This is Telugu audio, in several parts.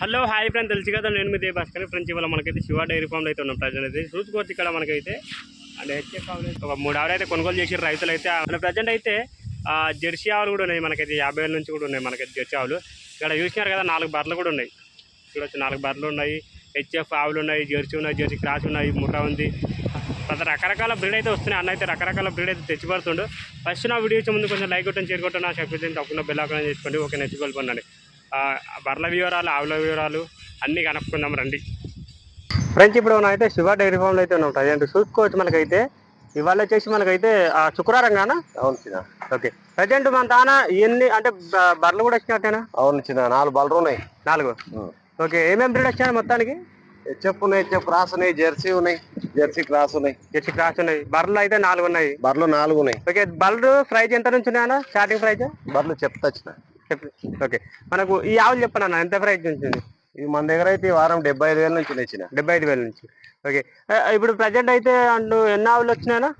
హలో హాయ్ ఫ్రెండ్ తెలుసు కదా నేను మీ భాస్కర్ ఫ్రెండ్స్ ఇవాళ మనకైతే శివ డైరీ ఫామ్లో అయితే ఉన్నాం ప్రజెంట్ అయితే. చూసుకోవచ్చు ఇక్కడ మనకైతే. అండ్ హెచ్ఎఫ్ ఒక మూడు ఆవులు అయితే కొనుగోలు చేసి రైతులు అయితే మన ప్రజెంట్ అయితే జెర్సీ ఆవులు కూడా ఉన్నాయి మనకైతే. యాభై వేల నుంచి కూడా ఉన్నాయి మనకైతే జెర్సీ ఆవులు. ఇక్కడ చూసినారు కదా నాలుగు బర్రెలు కూడా ఉన్నాయి. చూడొచ్చు నాలుగు బర్రెలు ఉన్నాయి. హెచ్ఎఫ్ ఆవులు ఉన్నాయి జెర్సీ ఉన్నాయి జెర్సీ క్రాస్ ఉన్నాయి ముఠా ఉంది. కొంత రకరకాల బ్రీడ్ అయితే వస్తున్నాయి. అన్న అయితే రకరకాల బ్రీడ్ అయితే తెచ్చిపడుతుండు ఫస్ట్ నా వీడియో వచ్చే ముందు కొంచెం లైక్ కొట్టని చేరు కొట్టని నా సబ్స్క్రైబ్ తప్పకుండా బెల్ ఆకలని చేసుకోండి. ఓకే నచ్చుకోల్పండి బర్ల వివరాలు ఆవుల వివరాలు అన్నీ కనుక్కుందాం రండి. ఫ్రెండ్స్ ఇప్పుడు మనం అయితే శివ డైరీ ఫామ్లో అయితే ఉన్నాం. ప్రజెంట్ చూసుకోవచ్చు మనకైతే? ఇవాళ వచ్చేసి మనకైతే ఆ, శుక్రవారం గానా అవును చిన్న. ఓకే. ప్రజెంట్ మన తాన ఎన్ని అంటే బర్రెలు కూడా వచ్చినట్టేనా అవును చిన్న నాలుగు బలరు ఉన్నాయి. నాలుగు. ఓకే. ఏమేమి బ్రీడ్ వచ్చాయి మొత్తానికి? హెచ్ఎఫ్ ఉన్నాయి హెచ్ఎఫ్ క్రాస్ ఉన్నాయి జెర్సీ ఉన్నాయి జెర్సీ క్రాస్ ఉన్నాయి. జెర్సీ క్రాస్ ఉన్నాయి. బర్రెలు అయితే నాలుగు ఉన్నాయి. బర్రెలు నాలుగు ఉన్నాయి. ఓకే. బర్రెలు ప్రైజ్ ఎంత నుంచి ఉన్నాయన్నా? Starting price? బర్రెలు చెప్తా వచ్చిన చెప్పు ఓకే. మనకు ఈ ఆవులు చెప్పను అన్న? ఎంత ప్రైస్ నుంచి ఉంది? ఇది మన దగ్గర అయితే ఈ వారం డెబ్బై ఐదు వేల నుంచి వచ్చిన డెబ్బై ఐదు వేల నుంచి. ఓకే. ఇప్పుడు ప్రజెంట్ అయితే అంటూ ఎన్ని ఆవులు వచ్చినాయనా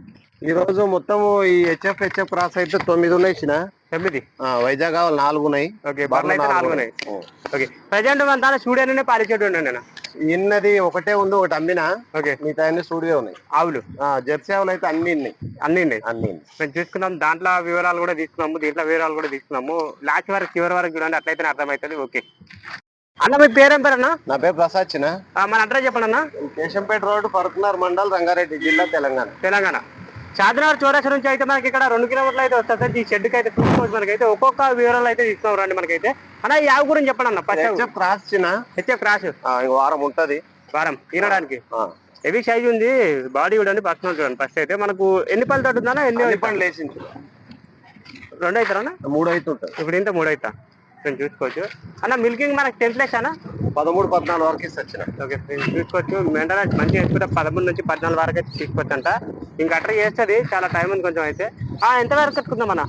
ఈ రోజు మొత్తం ఈ హెచ్ఎఫ్ హెచ్ఎఫ్ క్రాస్ అయితే తొమ్మిది ఉన్నాయి ఇచ్చిన తొమ్మిది వైజాగ్ నాలుగు ఉన్నాయి ఓకే బర్రెలు అయితే నాలుగు ఉన్నాయి. ఓకే. ప్రజెంట్ మన దాని స్టూడియోనే పాలిచేటు ఉండండి నేను ఇన్నది ఒకటే ఉంది ఒకటి అమ్మినా ఓకే. మిగతా అన్ని స్టూడియో ఉన్నాయి. ఆవులు? జెర్సీ ఆవులు అయితే అన్ని ఉన్నాయి. అన్నీ ఉన్నాయి. అన్ని. మేము చూసుకున్నాం దాంట్లో వివరాలు కూడా తీసుకున్నాము దీంట్లో వివరాలు కూడా తీసుకున్నాము. లాస్ట్ వరకు చివరి వరకు చూడండి అట్లయితే అర్థమవుతుంది. ఓకే. అన్న మీ పేరేం పేరు అన్న? నా పేరు ప్రసాద్ చిన్న మన అడ్రస్ చెప్పండి అన్న. కేశంపేట రోడ్ ఫరక్నార్ మండల్ రంగారెడ్డి జిల్లా తెలంగాణ. తెలంగాణ. చార్మినార్ చౌరస్ నుంచి అయితే మనకి ఇక్కడ రెండు కిలోమీటర్లు అయితే వస్తుంది సార్. ఈ షెడ్కి అయితే చూసుకోవచ్చు మనకైతే ఒక్కొక్క వివరాలు అయితే తీసుకున్నాం రండి మనకైతే. అన్న ఈ ఆవు గురించి చెప్పండి అన్న హెచ్ఎఫ్ క్రాస్ చిన్న. హెచ్ఎఫ్ ఇంకో వారం ఉంటది. వారం తినడానికి. హెవీ సైజ్ ఉంది బాడీ చూడండి పర్సనల్ చూడండి ఫస్ట్ అయితే. మనకు ఎన్ని పళ్ళు తోటుందా ఎన్ని పనులు వేసింది రెండు అవుతారా మూడు అయితే ఉంటుంది ఇప్పుడు ఇంత మూడు అవుతా నేను చూసుకోవచ్చు. అన్న మిల్కింగ్ మనకి టెన్ ప్లేస్ అన్న? పదమూడు పద్నాలుగు వరకు ఇస్తే వచ్చిన. ఓకే చూసుకోవచ్చు. మెంటల్ మంచిగా వేసుకుంటే పదమూడు నుంచి పద్నాలుగు వరకు అయితే తీసుకోవచ్చు అంట ఇంకా అట్లా చేస్తుంది చాలా టైం ఉంది కొంచెం అయితే. ఆ, ఎంత వరకు కట్టుకుందాం అన్న?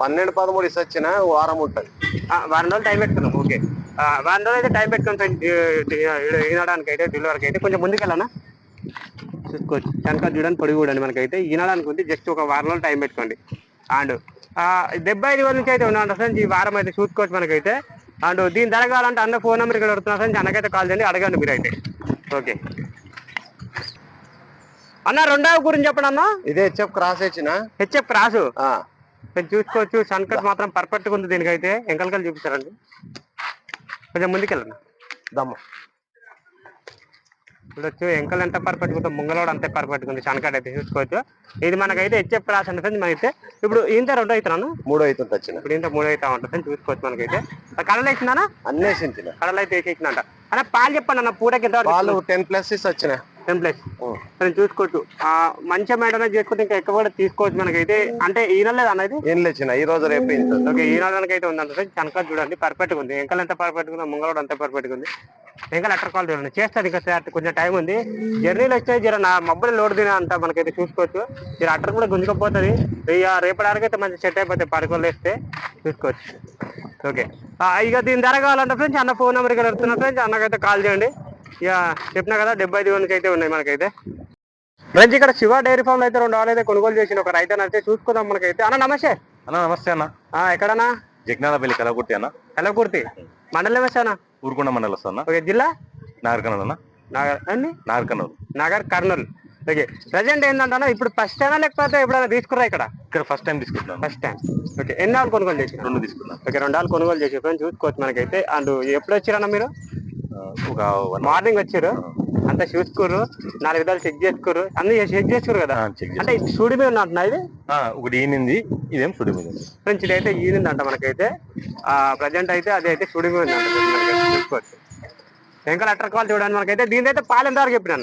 పన్నెండు పదమూడు ఇస్తే వచ్చిన వారం ఉంటుంది. ఆ, వారం రోజులు టైం పెట్టుకుందాం ఓకే. వారం రోజులు అయితే టైం పెట్టుకుంటాం ఈనడానికి అయితే డెలివరీకి అయితే కొంచెం ముందుకెళ్ళనా చూసుకోవచ్చు. కనుక చూడండి పొడి చూడండి మనకైతే ఈనడానికి ఉంది. జస్ట్ ఒక వారం రోజులు టైం పెట్టుకోండి. అండ్. డెబ్బై ఐదు వేల నుంచి అయితే ఉన్నాను ఫ్రెండ్స్ ఈ వారం అయితే చూసుకోవచ్చు మనకైతే. అండ్ దీని ధర కావాలంటే అన్న ఫోన్ నెంబర్ ఇక్కడ అడుగుతున్నా ఫ్రెండ్స్ అన్నకైతే కాల్ చేయండి అడగండి మీరు అయితే ఓకే. అన్న రెండవ గురించి చెప్పండి అన్న. ఇదే హెచ్ఎఫ్ క్రాస్ ఇచ్చిన హెచ్ఎఫ్ క్రాసు? మీరు చూసుకోవచ్చు సన్కట్ మాత్రం పర్ఫెక్ట్గా ఉంది దీనికైతే. ఎంకలకలు చూపిస్తారండి కొంచెం ముందుకెళ్ళండి. దమ్ము. చూడొచ్చు ఎంకల్ ఎంత పర్ఫెక్ట్గా ఉందో ముంగలోడు అంతే ఉంది సన్కట్ అయితే చూసుకోవచ్చు. ఇది మనకైతే హెచ్ఎఫ్ అంటే ఫ్రెండ్స్ మనకైతే ఇప్పుడు ఇంత రెండు అవుతున్నాను మూడు అవుతుంది వచ్చిన ఇప్పుడు ఇంత మూడు అవుతా ఉంటుంది చూసుకోవచ్చు మనకైతే. కడలు వేసిందా అన్నీ? వేసించిన కడలు అయితే వేసేసిందంట అన్న పాలు చెప్పండి అన్న పూటకి ఎంత టెన్ ప్లస్ వచ్చిన. Ten plus. మనం చూసుకోవచ్చు. ఆ, మంచిగా మెయింటెనెన్స్ చేసుకుంటే ఇంకా ఎక్కువ కూడా తీసుకోవచ్చు మనకైతే. అంటే ఈనలేదు అన్న ఇది? ఏం లేచిన ఈ రోజు రేపు ఓకే ఈ అయితే ఉందంటే కనుక చూడండి పర్ఫెక్ట్ ఉంది ఎంకల్ ఎంత పర్ఫెక్ట్ ఉందో ముంగళోడు అంత పర్ఫెక్ట్ ఉంది ఎంకల్ అట్టర్ కాల్ చూడండి. చేస్తారు ఇంకా సార్ కొంచెం టైం ఉంది. జర్నీలో వచ్చే జర నా మబ్బులు లోడ్ తినే అంత మనకైతే చూసుకోవచ్చు. జర అట్టర్ కూడా గుంజుకపోతుంది. ఇక రేపటి అయితే మంచి సెట్ అయిపోతాయి పడుకోలు వేస్తే చూసుకోవచ్చు. ఓకే. ఆ, ఇక దీని ధర కావాలంటే ఫ్రెండ్స్ అన్న ఫోన్ నెంబర్ ఇక్కడ వస్తున్నా ఫ్రెండ్స్ అన్నకైతే కాల్ చేయండి. ఇక చెప్పినా కదా డెబ్బై ఐదు వేలకి అయితే ఉన్నాయి మనకైతే. ఫ్రెండ్స్ ఇక్కడ శివ డైరీ ఫామ్ అయితే రెండు ఆవులు అయితే కొనుగోలు చేసిన ఒక రైతు అయితే చూసుకుందాం మనకైతే. అన్న నమస్తే. అన్న నమస్తే అన్న. ఎక్కడన్నా? జగ్నాలపల్లి కలగుర్తి అన్న. కలకుర్తి మండలం వేసానా ఊరుకొండ మండలం వస్తా ఓకే జిల్లా? నాగర్కర్నూలు అన్న. నాగర్ అండి Nagarkurnool. Nagarkurnool. Okay present ఏంటంటే ఇప్పుడు ఫస్ట్ టైం లేకపోతే ఎప్పుడైనా తీసుకురా ఇక్కడ? ఇక్కడ ఫస్ట్ టైం తీసుకుంటున్నాను. ఫస్ట్ టైం ఓకే ఎన్ని ఆవులు కొనుగోలు చేసిన రెండు తీసుకున్నాను. ఓకే రెండు ఆవులు కొనుగోలు చేసి ఫ్రెండ్స్ చూసుకోవచ్చు మనకైతే. అండ్ ఎప్పుడు వచ్చారన్న మీరు? ఒక మార్నింగ్ వచ్చారు. అంతా చూసుకోరు నాలుగు విధాలు చెక్ చేసుకోరు అన్ని చెక్ చేసుకోరు కదా. అంటే సూడి మీద ఉన్నట్టున్నా ఇది? ఒకటి ఈనింది ఇదేం సుడి మీద. ఫ్రెండ్స్ ఇదైతే ఈనిందంట మనకైతే. ఆ ప్రజెంట్ అయితే అది అయితే సుడి మీద మనకైతే చూసుకోవచ్చు. ఇంకా లెటర్ కాల్ చూడండి మనకైతే. దీని అయితే పాలు ఎంత వరకు చెప్పిన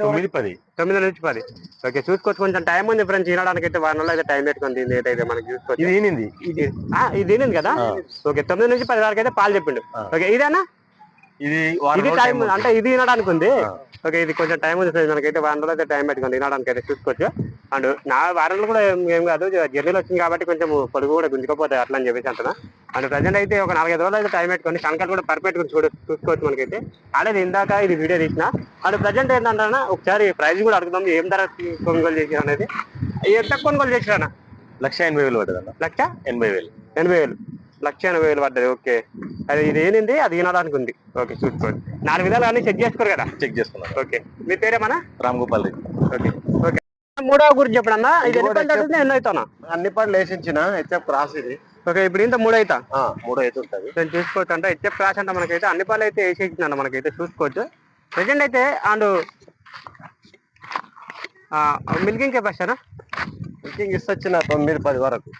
తొమ్మిది పది తొమ్మిది నుంచి పది. ఓకే చూసుకోవచ్చు. కొంచెం టైం ఉంది ఫ్రెండ్స్ తినడానికి అయితే వారంలో అయితే టైం పెట్టుకుంది అయితే మనకి చూసుకోవచ్చు. ఇది ఈనింది ఇది ఆ, ఇది తినింది కదా? ఓకే తొమ్మిది నుంచి పది వరకు అయితే పాలు చెప్పిండు. ఓకే ఇదేనా? ఇది వారం ఇది టైం అంటే ఇది తినడానికి ఉంది ఓకే ఇది కొంచెం టైం ఉంది. ఫ్రెండ్స్ మనకైతే వారం రోజులు అయితే టైం పెట్టుకుంది. తినడానికి అయితే చూసుకోవచ్చు. అండ్ నా వారంలో కూడా ఏం కాదు. జర్నీలో వచ్చింది కాబట్టి కొంచెం పొడుగు కూడా గుంజుకపోతాయి అట్లా అని చెప్పేసి అంటున్నా. అండ్ ప్రజెంట్ అయితే ఒక నాలుగైదు రోజులు అయితే టైం పెట్టుకొని సంకట్ కూడా పర్ఫెక్ట్ చూడ చూసుకోవచ్చు మనకైతే. ఆల్రెడీ ఇందాక ఇది వీడియో తీసిన. అండ్ ప్రజెంట్ ఏంటంటే ఒకసారి ప్రైస్ కూడా అడుగుదాం. ఏం ధర కొనుగోలు చేసిన అనేది. ఎంత కొనుగోలు చేసినా లక్ష ఎనభై వేలు అన్న లక్ష? ఎనభై వేలు. ఎనభై వేలు. లక్ష ఎనభై వేలు పడ్డది ఓకే. అది ఇది ఏంది అది ఈనడానికి ఉంది ఓకే చూసుకోండి నాలుగు విధాలు అన్ని చెక్ చేసుకోరు కదా? చెక్ చేసుకున్నాను ఓకే. మీ పేరేమన్నా? రామ్ గోపాల్ రెడ్డి. Okay okay. మూడవ గురించి చెప్పడన్నా ఇది ఇది ఎన్ని తగ్గుతుంది ఎన్నో అవుతానా అన్ని పళ్ళు వేసించిన హెచ్ఎఫ్ క్రాస్ ఇది. ఓకే ఇప్పుడు ఇంత మూడు అవుతా ఆ, మూడు అయితే ఉంటది. నేను చూసుకోవచ్చు అంటే. హెచ్ఎఫ్ క్రాష్ అంటే మనకైతే. అన్ని పళ్ళు అయితే వేసేసిందంట మనకైతే చూసుకోవచ్చు. ప్రజెంట్ అయితే అండ్ మిల్కింగ్ కెపాసిటీనా బుకింగ్ ఇస్తొచ్చిన తొమ్మిది పది వరకు.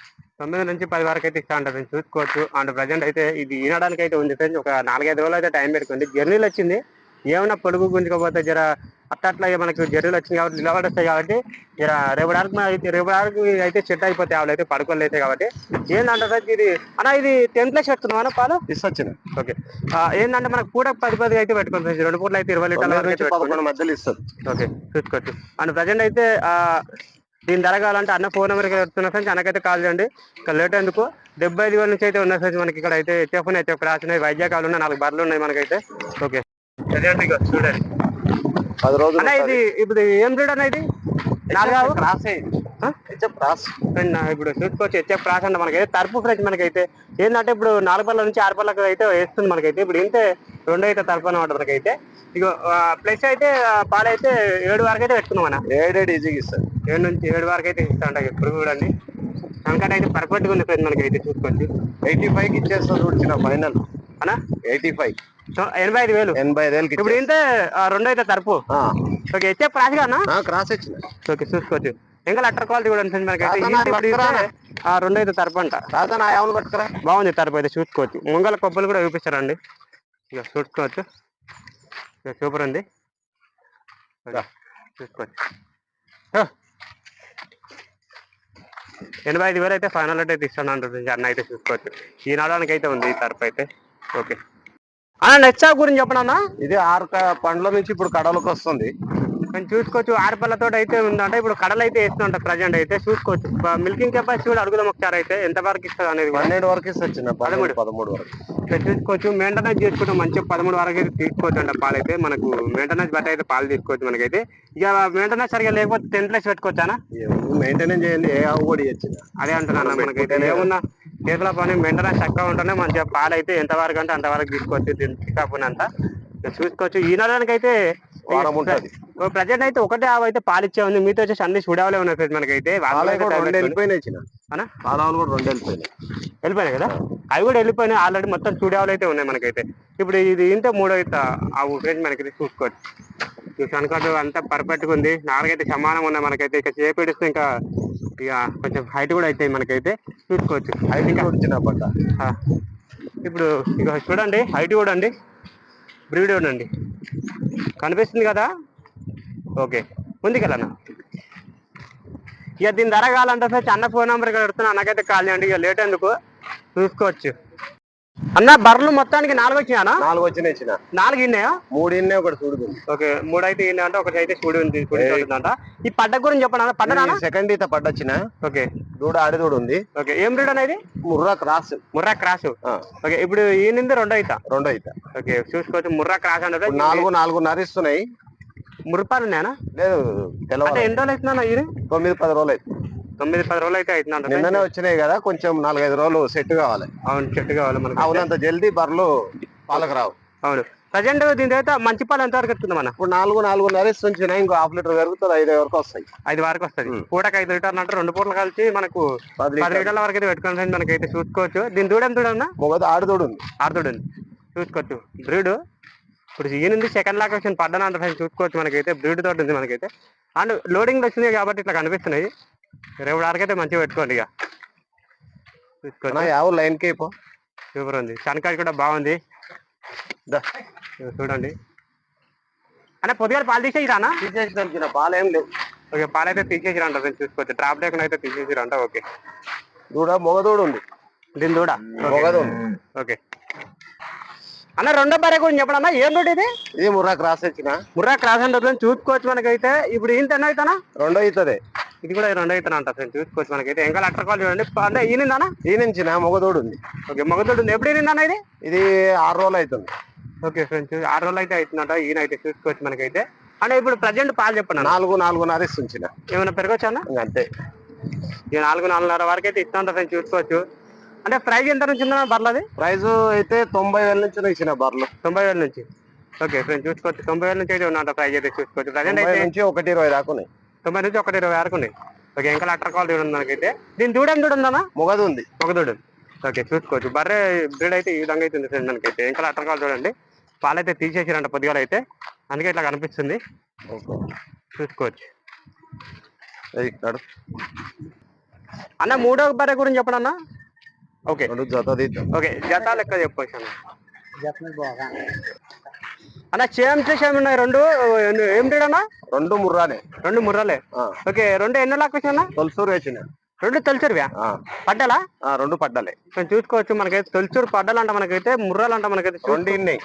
తొమ్మిది నుంచి పది వరకు అయితే ఇస్తా ఉంటుంది చూసుకోవచ్చు. అండ్ ప్రజెంట్ అయితే ఇది ఈనడానికి అయితే ఉంది ఫ్రెండ్స్. ఒక నాలుగైదు రోజులు అయితే టైం పెట్టుకుంది జర్నీలు వచ్చింది. ఏమైనా పొడుగు గుంజుకపోతే జర అట్లా మనకి జర్నీలు వచ్చింది కాబట్టి నిలబడి వస్తాయి కాబట్టి జర రేపటి వరకు అయితే రేపటి వరకు అయితే సెట్ అయిపోతాయి ఆవులు అయితే పడుకోలు అయితే కాబట్టి ఏంటంటే సార్ ఇది? అన్న ఇది టెన్ ప్లస్ పెట్టుకున్నామా పాలు? ఇస్తొచ్చిన. ఓకే. ఏంటంటే మనకు పూట పది పది అయితే పెట్టుకుంటుంది. రెండు పూటలు అయితే ఇరవై లీటర్ల మధ్యలో ఇస్తుంది ఓకే. చూసుకోవచ్చు. అండ్ ప్రజెంట్ అయితే దీని ధర కావాలంటే అన్న ఫోన్ నెంబర్కి పెడుతున్నా ఫ్రెండ్స్ అన్నకైతే కాల్ చేయండి. ఇక్కడ లేట్ ఎందుకు? డెబ్బై ఐదు వేల నుంచి అయితే ఉన్నాయి ఫ్రెండ్స్ మనకి ఇక్కడ అయితే హెచ్ఎఫ్ ఉన్నాయి హెచ్ఎఫ్ క్రాస్ ఉన్నాయి వైద్య కావాలి ఉన్నాయి నాలుగు బర్రెలు ఉన్నాయి మనకైతే. ఓకే. చూడండి. పది రోజులు అన్న ఇది ఇప్పుడు ఏం బ్రీడ్ అన్న ఇది? నాలుగు క్రాస్ ఆ? HF cross. ఫ్రెండ్ నా ఇప్పుడు చూసుకోవచ్చు హెచ్ఎఫ్ క్రాస్ అంటే మనకైతే. తరపు ఫ్రెండ్స్ మనకైతే. ఏంటంటే ఇప్పుడు నాలుగు పళ్ళ నుంచి ఆరు పళ్ళకి అయితే వేస్తుంది మనకైతే. ఇప్పుడు ఇంతే రెండో అయితే తరపు అనమాట మనకైతే ఇక ప్లస్ అయితే ఆ, పాలు అయితే ఏడు వరకు అయితే పెట్టుకున్నాం అన్న ఏడేడు ఈజీగా ఇస్తుంది ఏడు నుంచి ఏడు వరకు అయితే ఇస్తా ఉంటాయి ఎప్పుడు చూడండి. సంకట అయితే పర్ఫెక్ట్గా ఉంది ఫ్రెండ్ మనకి అయితే చూసుకోవచ్చు ఎయిటీ ఫైవ్కి ఇచ్చేస్తా చూడిచిన ఫైనల్ అనా ఎయిటీ ఫైవ్. ఎనభై ఐదు వేలు. ఎనభై ఐదు వేలకి ఇప్పుడు ఇంతే రెండో అయితే తరపు. ఓకే హెచ్ఎఫ్ క్రాస్ అన్న? క్రాస్ ఇచ్చిన. ఓకే చూసుకోవచ్చు. ఇంకా లెటర్ క్వాలిటీ కూడా ఉంటుంది మనకి అయితే ఇప్పుడు రెండో అయితే తరపు అంట. రాజా నా ఏమని పట్టుకురా బాగుంది తరపు అయితే చూసుకోవచ్చు. ముంగల కొబ్బలు కూడా చూపిస్తారండి. ఇక చూసుకోవచ్చు. ఇక సూపర్ ఉంది చూసుకోవచ్చు. ఎనభై ఐదు వేలు అయితే ఫైనల్ అయితే ఇస్తాను అంటుంది అన్న అయితే చూసుకోవచ్చు. ఈ నాడానికి అయితే ఉంది ఈ తరపు అయితే. ఓకే. అన్న నెక్స్ట్ గురించి చెప్పనన్నా ఇది ఆరు పండ్ల నుంచి ఇప్పుడు కడలకు వస్తుంది. కొంచెం చూసుకోవచ్చు. ఆరుపల్లతో అయితే ఉందంట ఇప్పుడు కడలు అయితే వేస్తుందంట ప్రజెంట్ అయితే చూసుకోవచ్చు మిల్కింగ్ కెపాసిటీ కూడా అడుగుదాం ఒకసారి అయితే ఎంత వరకు ఇస్తుంది అనేది పన్నెండు వరకు ఇస్తొచ్చిన పదమూడు. పదమూడు వరకు. ఇక్కడ చూసుకోవచ్చు. మెయింటెనెన్స్ చేసుకుంటే మంచిగా పదమూడు వరకు అయితే తీసుకోవచ్చు అంట పాలు అయితే మనకు మెయింటెనెన్స్ బట్టి అయితే పాలు తీసుకోవచ్చు మనకైతే. ఇక మెయింటెనెన్స్ సరిగా లేకపోతే టెన్ ప్లస్ పెట్టుకోవచ్చానా మెయింటెనెన్స్ చేయండి ఏ ఆవు కూడా అదే అంటున్నాను మనం మనకైతే. ఏమున్నా చేతుల పని మెయింటెనెన్స్ చక్కగా ఉంటేనే మంచిగా పాలు అయితే ఎంత వరకు అంటే అంతవరకు తీసుకోవచ్చు దీని పికప్ అంతా. చూసుకోవచ్చు. ఈ నెలకి అయితే వారం ఉంటది. ప్రజెంట్ అయితే ఒకటే ఆవు అయితే పాలు ఇచ్చే ఉంది. మీతో వచ్చేసి అన్ని చూడాలే ఉన్నాయి ఫ్రెండ్స్ మనకైతే. రెండు పెట్టుకోండి. వెళ్ళిపోయినాయి? పాలావులు కూడా రెండు వెళ్ళిపోయినాయి. వెళ్ళిపోయినాయి కదా? అవి కూడా వెళ్ళిపోయినాయి. ఆల్రెడీ మొత్తం చూడేవాళ్ళు అయితే ఉన్నాయి మనకైతే. ఇప్పుడు ఇది ఇంత మూడో అయితే ఆ ఫ్రెండ్స్ మనకైతే చూసుకోవచ్చు. ఈ కనుక అంతా పర్ఫెక్ట్గా ఉంది. నాలుగైతే సమానంగా ఉన్నాయి మనకైతే. ఇక చేపెడిస్తే ఇంకా ఇక కొంచెం హైట్ కూడా అవుతాయి మనకైతే చూసుకోవచ్చు. ఇచ్చిన పడ్డ. ఆ, ఇప్పుడు ఇక చూడండి హైట్ కూడా అండి బ్రీడ్ చూడండి కనిపిస్తుంది కదా? ఓకే. ఉంది కదా అన్న ఇక దీని ధర కావాలంటే సార్ అన్న ఫోన్ నెంబర్ ఇక్కడ పెడుతున్నా. అన్నకైతే కాల్ చేయండి. ఇక లేట్ ఎందుకు? చూసుకోవచ్చు. అన్న బర్రెలు మొత్తానికి నాలుగు వచ్చినాయనా? నాలుగు వచ్చినాయి ఇచ్చిన నాలుగు ఇన్నాయా? మూడు ఇన్నే ఒకటి చూడు ఓకే. మూడు అయితే ఇన్నా అంటే ఒకటి అయితే చూడి ఉంటుందంట ఈ పడ్డ గురించి చెప్పండి పడ్డనా సెకండ్ ఈత పడ్డొచ్చిన ఓకే. దూడ ఆడి దూడ ఉంది. ఓకే. ఏం బ్రీడ్ అనేది Murrah cross. Murrah cross. Okay. ఇప్పుడు ఈయనింది రెండో అవుతా రెండో ఈత. ఓకే. చూసుకోవచ్చు. ముర్రా క్రాస్ అంటే నాలుగు నాలుగున్నర ఇస్తున్నాయి. మురుపాలు ఉన్నాయనా? లేదు తెలవాలి ఎన్ని రోజులు అవుతుందన్న ఇది? తొమ్మిది పది రోజులు అయితే తొమ్మిది పది రోజులు అయితే అవుతుందంట నిన్ననే వచ్చినాయి కదా కొంచెం నాలుగైదు రోజులు సెట్ కావాలి. అవును చెట్టు కావాలి మనకు అవునంత జల్దీ బర్రెలు పాలకు రావు. అవును. ప్రజెంట్ దీని తర్వాత మంచి పాలు ఎంత వరకు వస్తుంది మన? ఇప్పుడు నాలుగు నాలుగున్నర ఇస్తుంచిన ఇంకో హాఫ్ లీటర్ పెరుగుతుంది ఐదు వరకు వస్తాయి. ఐదు వరకు వస్తుంది. పూటకి ఐదు లీటర్లు అంటే రెండు పూటలు కలిసి మనకు పది లీటర్ లీటర్ల. వరకు అయితే పెట్టుకోవాలి మనకైతే చూసుకోవచ్చు. దీని దూడ ఎంత మొగది ఆడుదోడు ఉంది ఉంది చూసుకోవచ్చు. బ్రీడ్ ఇప్పుడు ఈయనుంది సెకండ్ లాక్ వచ్చిన పడ్డాను అంటే ఫ్రెండ్స్ చూసుకోవచ్చు మనకైతే. బ్రీడ్ తోటి ఉంది మనకైతే. అండ్ లోడింగ్ వచ్చినాయి కాబట్టి ఇట్లా కనిపిస్తున్నాయి. రేపు వరకు అయితే మంచిగా పెట్టుకోండి ఇక. యావ లైన్కి పో. సూపర్ ఉంది. శనకాయ కూడా బాగుంది. చూడండి. అన్న పొద్దుగాల పాలు తీసేసిరానా తీసేసి పాలు ఏం లేవు. ఓకే పాలు అయితే తీసేసిరంట ఫ్రెండ్స్ చూసుకోవచ్చు. డ్రాప్ లేకుండా అయితే తీసేసిరంట ఓకే. దూడ మొగదూడు ఉంది. దీని కూడా మొగదు ఉంది. ఓకే. అన్న రెండో భార్య గురించి చెప్పడన్నా ఏం రోడ్ ఇది? ఇది ముర్రా క్రాస్ వచ్చిన ముర్రా క్రాస్ రోడ్ చూసుకోవచ్చు మనకైతే. ఇప్పుడు ఇంత ఎన్న అవుతానా? రెండో అవుతుంది. ఇది కూడా రెండో అవుతానా అంట ఫ్రెండ్స్ చూసుకోవచ్చు మనకైతే. ఇంకా లెటర్ కాల్ చూడండి. అంటే ఈనిందానా ఈ నుంచి మొగదూడు ఉంది. ఓకే మగతోడు ఉంది. ఎప్పుడు ఈనిందన్నా ఇది? ఇది ఆరు రోజులు అవుతుంది. ఓకే ఫ్రెండ్స్ ఆరు రోజులు అయితే అవుతుందంట. ఈయన అయితే చూసుకోవచ్చు మనకైతే. అంటే ఇప్పుడు ప్రజెంట్ పాలు చెప్పండి అన్న. నాలుగు నాలుగున్నర ఇస్తుంచిన. ఏమైనా పెరగొచ్చా అన్న? అంతే. ఈ నాలుగు నాలుగున్నర వరకు అయితే ఇస్తా ఉంటా ఫ్రెండ్స్ చూసుకోవచ్చు. అంటే ప్రైజ్ ఎంత నుంచి ఉందా బర్లది ప్రైస్ అయితే తొంభై వేల నుంచి ఇచ్చిన బర్లు తొంభై వేల నుంచి. ఓకే ఫ్రెండ్స్ చూసుకోవచ్చు. తొంభై వేల నుంచి అయితే ఉన్నంట ప్రైజ్ అయితే చూసుకోవచ్చు. ప్రజెంట్ అయితే నుంచి ఒకటి ఇరవై దాకా ఉన్నాయి. తొంభై నుంచి ఒకటి ఇరవై వరకు ఉన్నాయి. ఓకే ఇంకా అట్టర్ కాల్ చూడండి మనకైతే దీని దూడం చూడండి మొగది ఉంది. ఒక దూడ. ఓకే చూసుకోవచ్చు. బర్రె బ్రీడ్ అయితే ఈ విధంగా అయితే ఉంది ఫ్రెండ్ మనకైతే ఇంకా అట్టర్ కాల్ చూడండి. పాలైతే తీసేసారంట పొద్దుగాల అయితే. అందుకే ఇట్లా కనిపిస్తుంది. చూసుకోవచ్చు. అన్న మూడో బర్రె గురించి చెప్పండి అన్న ఓకే. రెండు జత తీద్దాం ఓకే జత లెక్క చెప్పొచ్చు అన్న అన్న చేయం చేసేమి ఉన్నాయి రెండు. ఏం అన్న? రెండు ముర్రానే రెండు ముర్రలే. ఓకే రెండు ఎన్నో లాక్ అన్న? తొలసూరు వేసిన. రెండు తొలిచూరువ్యా ఆ, పడ్డాలా? ఆ, రెండు పడ్డలే. కొంచెం చూసుకోవచ్చు మనకైతే తొలిచూరు పడ్డాలంట మనకైతే ముర్రాలంట మనకైతే రెండు ఇన్నాయి.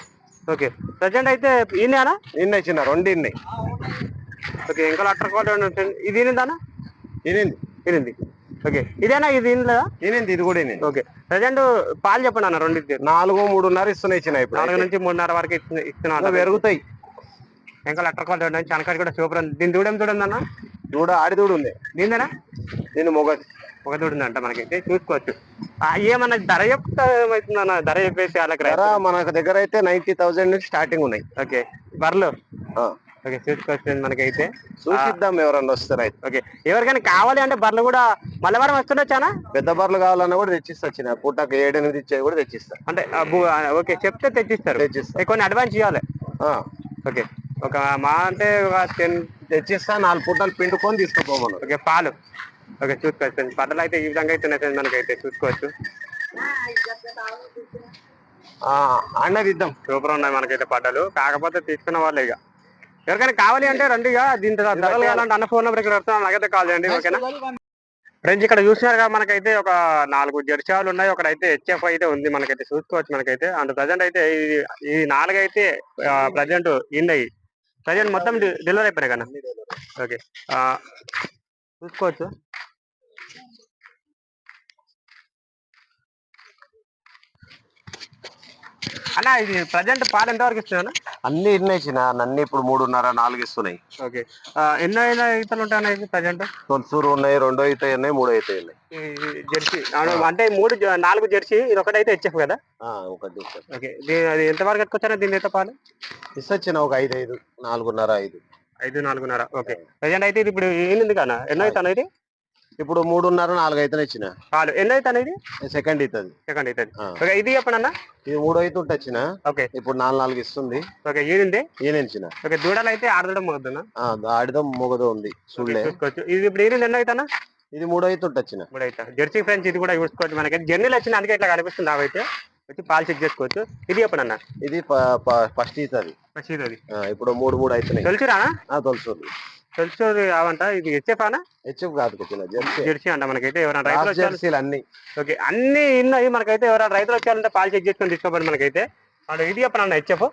ఓకే. ప్రజెంట్ అయితే ఈయన నిన్న ఇచ్చిన రెండు ఇన్నాయి. ఓకే ఇంకా అట్టర్ కాల్ ఇది ఈనిందానా ఇనింది. ఈనింది ఓకే. ఇదేనా? ఇది ఇనింది ఇది కూడా ఓకే. ప్రజెంట్ పాలు చెప్పండి అన్న రెండు నాలుగు మూడున్నర ఇస్తున్నాయి ఇచ్చిన ఇప్పుడు. నాలుగు నుంచి మూడున్నర వరకు ఇస్తున్నా పెరుగుతాయి. ఇంకా అట్టర్ కాల్ చూడండి చనకాడి కూడా సూపర్ ఉంది. దీని దూడం చూడండి అన్న దూడ ఆడి దూడ ఉంది. దీనిదేనా దీని మొగది. ఒక దూడ ఉందంట మనకైతే చూసుకోవచ్చు. ఏమన్నా ధర చెప్తా ఏమవుతుందన్న ధర చెప్పేసి వాళ్ళకి ధర మన దగ్గర అయితే నైన్టీ థౌసండ్ నుంచి స్టార్టింగ్ ఉన్నాయి. ఓకే. బర్లు ఓకే చూసుకోవచ్చు మనకైతే. చూసిద్దాం ఎవరన్నా వస్తారు ఓకే ఎవరికైనా కావాలి అంటే బర్లు కూడా మల్లవారం వస్తుండొచ్చానా పెద్ద బర్రెలు కావాలన్నా కూడా తెచ్చిస్తా వచ్చిన పూటకు ఏడెనిమిది ఇచ్చేది కూడా తెచ్చిస్తా. అంటే ఓకే చెప్తే తెచ్చిస్తారు. తెచ్చిస్తా. కొన్ని అడ్వాన్స్ ఇవ్వాలి. ఓకే ఒక మా అంటే ఒక టెన్ తెచ్చిస్తా నాలుగు పూటలు పిండుకొని తీసుకుపోమను. ఓకే పాలు. ఓకే చూసుకోవచ్చు పడ్డలు అయితే ఈ విధంగా అయితే ఉన్నాయి మనకైతే చూసుకోవచ్చు. అన్నది ఇద్దాం సూపర్ ఉన్నాయి మనకైతే పడ్డలు కాకపోతే తీసుకున్న వాళ్ళే ఇక. ఎవరికైనా కావాలి అంటే రండి దీని ధర- ధరలు కావాలంటే అన్న ఫోన్ నెంబర్ ఇక్కడ వస్తున్నాను నాకైతే కాల్ చేయండి ఓకేనా? ఫ్రెండ్స్ ఇక్కడ చూసినారు కదా మనకైతే ఒక నాలుగు జెర్సాలు ఉన్నాయి. ఒకటైతే హెచ్ఎఫ్ అయితే ఉంది మనకైతే. చూసుకోవచ్చు మనకైతే. అండ్ ప్రజెంట్ అయితే ఈ నాలుగైతే ప్రజెంట్ ఉన్నాయి ప్రజెంట్ మొత్తం డెలివరీ అయిపోయినాయి కదా. ఓకే. చూసుకోవచ్చు. అన్న ఇది ప్రజెంట్ పాలు ఎంతవరకు ఇస్తున్నాను అన్ని? ఇన్ని ఇచ్చిన అన్ని ఇప్పుడు మూడున్నర నాలుగు ఇస్తున్నాయి. ఓకే. ఎన్నో ఈతలు ఉంటాయి ప్రజెంట్? తొలసూరు ఉన్నాయి రెండో అయితే ఉన్నాయి మూడో అయితే ఉన్నాయి. జెర్సీ అంటే మూడు నాలుగు జెర్సీ ఇది ఒకటైతే హెచ్ఎఫ్ కదా? ఒకటి. ఓకే. అది ఎంతవరకు ఎత్తుకొచ్చారా దీని అయితే పాలు? ఇస్తొచ్చిన ఒక ఐదు ఐదు నాలుగున్నర ఐదు. ఐదు నాలుగున్నర ఓకే. ప్రజెంట్ అయితే ఇది ఇప్పుడు ఏంది కానా ఎన్నో అవుతాను ఇది? ఇప్పుడు మూడున్నర నాలుగు అయితే ఇచ్చిన. పాలు ఎన్నో అవుతాను ఇది? సెకండ్ అవుతుంది సెకండ్ అవుతుంది. ఓకే ఇది చెప్పండి అన్న ఇది మూడో అయితే ఉంటే వచ్చిన ఓకే. ఇప్పుడు నాలుగు నాలుగు ఇస్తుంది. ఓకే ఈనింది? ఈయన ఇచ్చిన. ఓకే దూడలు అయితే ఆడదడం ఆ, ఆడిదో మొగదో ఉంది. చూడలే. ఇది ఇప్పుడు ఈనింది ఎన్నో అవుతానా ఇది మూడో అయితే ఉంటే వచ్చిన ఇప్పుడు అయితే జెర్సీ ఫ్రెండ్స్ ఇది కూడా చూసుకోవచ్చు మనకి జర్నీలు వచ్చిన అందుకే ఇట్లా కనిపిస్తుంది అవైతే వచ్చి పాలు చెక్ చేసుకోవచ్చు. ఇది చెప్పండి అన్న? ఇది ఫస్ట్ అవుతుంది మసీదు అది ఇప్పుడు మూడు మూడు అవుతున్నాయి తెలుసురానా ఆ, తొలసూరు తెలుసు అవంట? ఇది హెచ్ఎఫ్ అనా? హెచ్ఎఫ్ కాదు జెర్సీ జెర్సీ అంట మనకైతే ఎవరైనా రైతులు జెర్సీలు అన్ని. ఓకే అన్ని ఉన్నాయి మనకైతే ఎవరైనా రైతులు వచ్చారంటే పాలు చెక్ చేసుకొని తీసుకోబడి మనకైతే. అండ్ ఇది చెప్పండి హెచ్ఎఫ్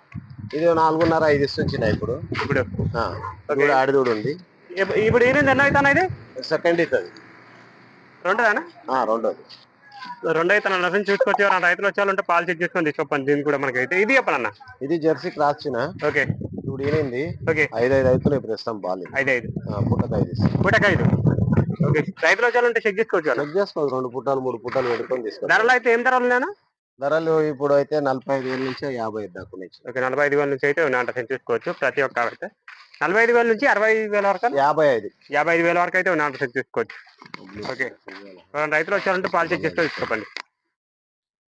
ఇది నాలుగున్నర ఐదు ఇస్తుంది ఇప్పుడు. ఇప్పుడు. ఆడిదూడు ఉంది. ఇప్పు- ఇప్పుడు ఈ ఎన్నో అవుతాను ఇది? సెకండ్ అవుతుంది. రెండుదానా రెండోది. రెండు అవుతాను అన్న. చూసుకొచ్చి రైతులు వచ్చారంటే పాలు చెక్ చేసుకొని తీసుకోపండి. దీన్ని కూడా మనకైతే. ఇది చెప్పండి ఇది జెర్సీ క్రాస్ ఓకే. ఇప్పుడు ఈనింది ఓకే. ఐదు ఐదు అవుతున్నాయి ఇప్పుడు ఇస్తాం బాల్ ఐదు ఐదు పుట్టక ఐదు ఇస్తాం పూటక ఐదు ఓకే. రైతులు వచ్చారంటే చెక్ చేసుకోవచ్చు. చెక్ చేసుకో రెండు పుట్టాలు మూడు పుట్టాలు పెట్టుకొని తీసుకో ధరలు అయితే ఏం ధరలు ఉన్నాయన్నా? ధరలు ఇప్పుడు అయితే నలభై ఐదు వేల నుంచి యాభై ఐదు దాకా ఉన్నాయి. ఓకే. నలభై ఐదు వేల నుంచి అయితే సెండ్ చూసుకోవచ్చు ప్రతి ఒక్క అయితే. నలభై ఐదు వేల నుంచి అరవై వేల వరకు యాభై ఐదు. యాభై ఐదు వేల వరకు అయితే సెండ్ చూసుకోవచ్చు. ఓకే. రైతులు వచ్చారంటే పాలు చెక్ చేసుకొని తీసుకోపండి